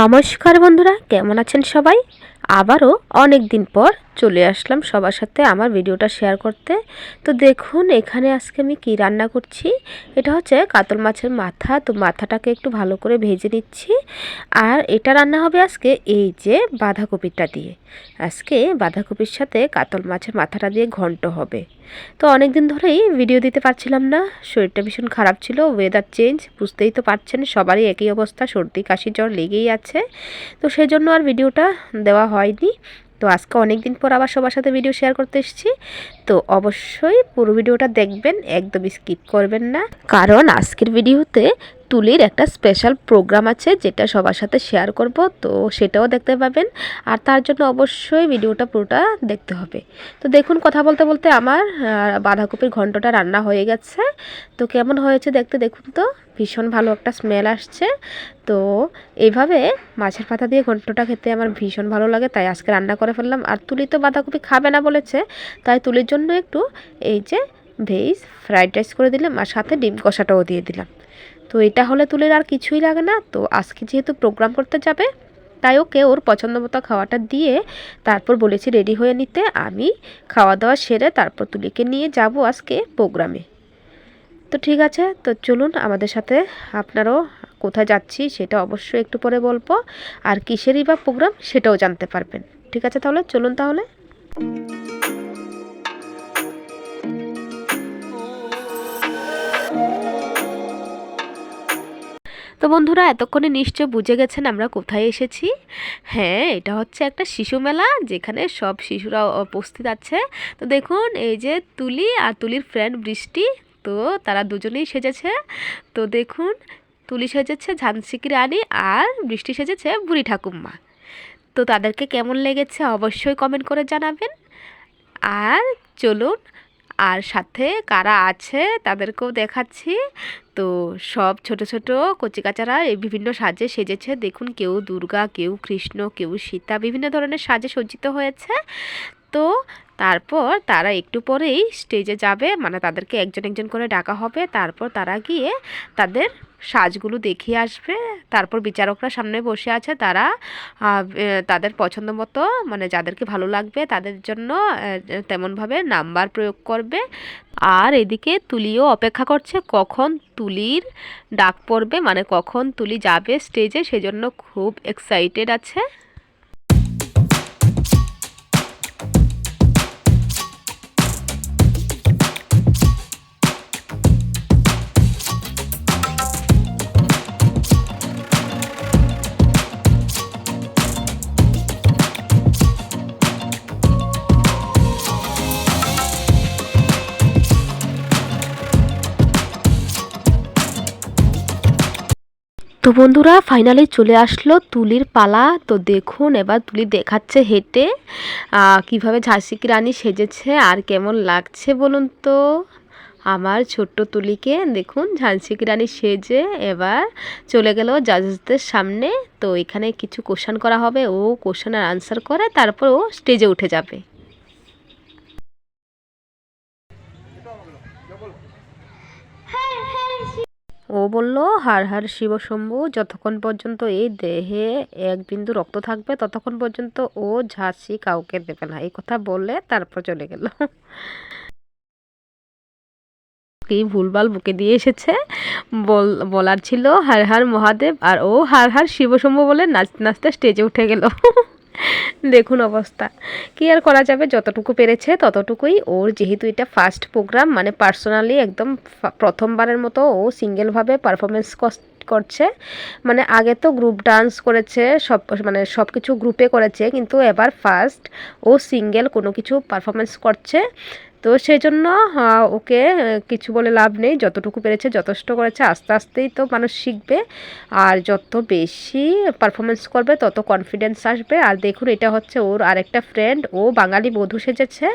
নমস্কার বন্ধুরা, কেমন আছেন সবাই? আবারও অনেক দিন পর চলে আসলাম সবার সাথে আমার ভিডিওটা শেয়ার করতে। তো দেখুন, এখানে আজকে আমি কি রান্না করছি? এটা হচ্ছে কাতল মাছের মাথা। তো মাথাটাকে একটু ভালো করে ভেজে নিচ্ছি। আর এটা রান্না হবে আজকে এই যে বাঁধাকপিটা দিয়ে। আজকে বাঁধাকপির সাথে কাতল মাছের মাথাটা দিয়ে ঘন্ট হবে। তো অনেক দিন ধরেই ভিডিও দিতে পারছিলাম না। শরীরটা ভীষণ খারাপ ছিল ওয়েদার চেঞ্জ বুঝতেই তো পারছেন, সবারই একই অবস্থা, সর্দি, কাশি, জ্বর লেগেই আছে। তো সেই জন্য আর ভিডিওটা দেওয়া হয়নি। তো আজকে অনেক দিন পর আবার সবার সাথে ভিডিও শেয়ার করতে এসেছি। তো অবশ্যই পুরো ভিডিওটা দেখবেন, একদম স্কিপ করবেন না। কারণ আজকের ভিডিওতে তুলির একটা স্পেশাল প্রোগ্রাম আছে, যেটা সবার সাথে শেয়ার করব, তো সেটাও দেখতে পাবেন। আর তার জন্য অবশ্যই ভিডিওটা পুরোটা দেখতে হবে। তো দেখুন, কথা বলতে বলতে আমার বাঁধাকপির ঘন্টটা রান্না হয়ে গেছে। তো কেমন হয়েছে দেখতে দেখুন তো, ভীষণ ভালো একটা স্মেল আসছে। তো এইভাবে মাছের পাতা দিয়ে ঘন্টটা খেতে আমার ভীষণ ভালো লাগে, তাই আজকে রান্না করে ফেললাম। আর তুলি তো বাঁধাকপি খাবে না বলেছে, তাই তুলির জন্য একটু এই যে ভেজ ফ্রাইড রাইস করে দিলাম, আর সাথে ডিম কষাটাও দিয়ে দিলাম। তো এটা হলে তুলির আর কিছুই লাগে না। তো আজকে যেহেতু প্রোগ্রাম করতে যাবে, তাই ওকে ওর পছন্দ মতো খাওয়াটা দিয়ে তারপর বলেছি রেডি হয়ে নিতে। আমি খাওয়া দাওয়া সেরে তারপর তুলিকে নিয়ে যাব আজকে প্রোগ্রামে তো ঠিক আছে, তো চলুন আমাদের সাথে আপনারাও কোথায় যাচ্ছি সেটা অবশ্যই একটু পরে বলব। আর কিসেরই বা প্রোগ্রাম সেটাও জানতে পারবেন। ঠিক আছে তাহলে, চলুন তাহলে। তো বন্ধুরা, এতক্ষণে নিশ্চয় বুঝে গেছেন আমরা কোথায় এসেছি। হ্যাঁ এটা হচ্ছে একটা শিশু মেলা, যেখানে সব শিশুরা উপস্থিত আছে। তো দেখুন, এই যে তুলি আর তুলির ফ্রেন্ড বৃষ্টি, তো তারা দুজনেই সেজেছে। তো দেখুন, তুলি সেজেছে ঝান্সিকি রানী আর বৃষ্টি সেজেছে বুড়ি ঠাকুমা তো তাদেরকে কেমন লেগেছে অবশ্যই কমেন্ট করে জানাবেন। আর চলুন আর সাথে কারা আছে তাদেরকেও দেখাচ্ছি। তো সব ছোট ছোট কচিকাচারা এই বিভিন্ন সাজে সেজেছে। দেখুন কেউ দুর্গা, কেউ কৃষ্ণ, কেউ সীতা, বিভিন্ন ধরনের সাজে সজ্জিত হয়েছে। তো তারপর তারা একটু পরেই স্টেজে যাবে। মানে তাদেরকে একজন একজন করে ডাকা হবে। তারপর তারা গিয়ে তাদের সাজগুলো দেখিয়ে আসবে। তারপর বিচারকরা সামনে বসে আছে। তারা তাদের পছন্দ মতো মানে যাদেরকে ভালো লাগবে, তাদের জন্য তেমনভাবে নাম্বার প্রয়োগ করবে। আর এদিকে তুলিও অপেক্ষা করছে, কখন তুলির ডাক পড়বে মানে কখন তুলি যাবে স্টেজে সেজন্য খুব এক্সাইটেড আছে। তো বন্ধুরা ফাইনালি চলে আসলো তুলির পালা। তো দেখুন, এবার তুলি দেখাচ্ছে হেঁটে। কীভাবে ঝাঁসি কি রানী সেজেছে আর কেমন লাগছে বলুন তো? আমার ছোট্ট তুলিকে, দেখুন ঝাঁসি কি রানী সেজে এবার চলে গেল জাজেসদের সামনে। তো এখানে কিছু কোশ্চেন করা হবে, ও কোশ্চেনের আনসার করে, তারপর ও স্টেজে উঠে যাবে। ও বলল, হার হার শিব শম্ভু, যতক্ষণ পর্যন্ত এই দেহে এক বিন্দু রক্ত থাকবে, ততক্ষণ পর্যন্ত ও ঝাঁসি কাউকে দেবে না। এই কথা বলে তারপর চলে গেল। কি ভুলভাল বুকে দিয়ে এসেছে। বল, বলার ছিল, হার হার মহাদেব। আর ও, হার হার শিবশম্ভু বলে নাচতে নাচতে স্টেজে উঠে গেল। দেখুন অবস্থা। কি আর করা যাবে? যতটুকু পেরেছে ততটুকুই। ওর যেহেতু এটা ফার্স্ট প্রোগ্রাম মানে পার্সোনালি একদম প্রথমবারের মতো ও সিঙ্গেলভাবে পারফরমেন্স করছে। মানে আগে তো গ্রুপ ডান্স করেছে, সব মানে সব কিছু গ্রুপে করেছে, কিন্তু এবার ফার্স্ট ও সিঙ্গেল কোনো কিছু পারফরমেন্স করছে। তো সেই জন্য ওকে কিছু বলে লাভ নেই। যতটুকু পেরেছে, যথেষ্ট করেছে। আস্তে আস্তেই তো মানুষ শিখবে। আর যত বেশি পারফরমেন্স করবে, তত কনফিডেন্স আসবে। আর দেখুন, এটা হচ্ছে ওর আরেকটা ফ্রেন্ড ও বাঙালি বধূ সেজেছে।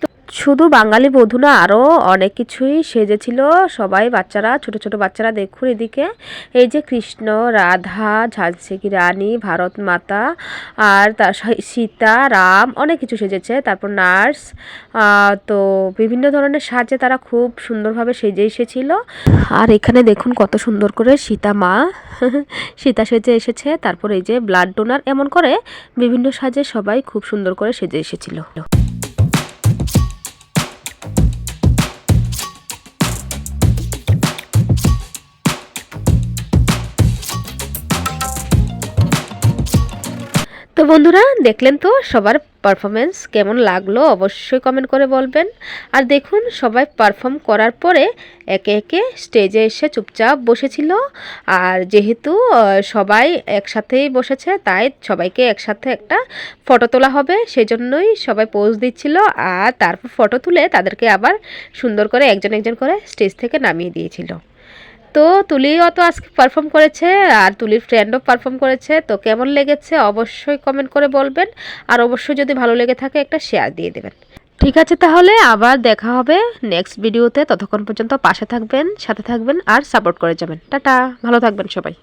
তো শুধু বাঙালি বধূ না আরও অনেক কিছুই সেজেছিল। সবাই বাচ্চারা, ছোট ছোট বাচ্চারা দেখুন এদিকে। এই যে কৃষ্ণ, রাধা ঝান্সি কি রানী, ভারত মাতা, আর তার সীতা, রাম, অনেক কিছু সেজেছে। তারপর নার্স তো বিভিন্ন ধরনের সাজে তারা খুব সুন্দরভাবে সেজে এসেছিল। আর এখানে দেখুন কত সুন্দর করে সীতা মা, সীতা সেজে এসেছে। তারপর এই যে ব্লাড ডোনার, এমন করে বিভিন্ন সাজে সবাই খুব সুন্দর করে সেজে এসেছিল। বন্ধুরা, দেখলেন তো সবার পারফরমেন্স কেমন লাগল? অবশ্যই কমেন্ট করে বলবেন। আর দেখুন, সবাই পারফর্ম করার পরে একে একে স্টেজে এসে চুপচাপ বসেছিল। আর যেহেতু সবাই একসাথেই বসেছে, তাই সবাইকে একসাথে একটা ফটো তোলা হবে। সেজন্যই সবাই পোজ দিচ্ছিল। আর তারপর ফটো তুলে তাদেরকে আবার সুন্দর করে একজন একজন করে স্টেজ থেকে নামিয়ে দিয়েছিল। তো তুলিও তো আজকে পারফর্ম করেছে আর তুলির ফ্রেন্ডও পারফর্ম করেছে, তো কেমন লেগেছে অবশ্যই কমেন্ট করে বলবেন। আর অবশ্যই যদি ভালো লেগে থাকে একটা শেয়ার দিয়ে দেবেন। ঠিক আছে তাহলে, আবার দেখা হবে নেক্সট ভিডিওতে ততক্ষণ পর্যন্ত পাশে থাকবেন, সাথে থাকবেন আর সাপোর্ট করে যাবেন। টাটা, ভালো থাকবেন সবাই।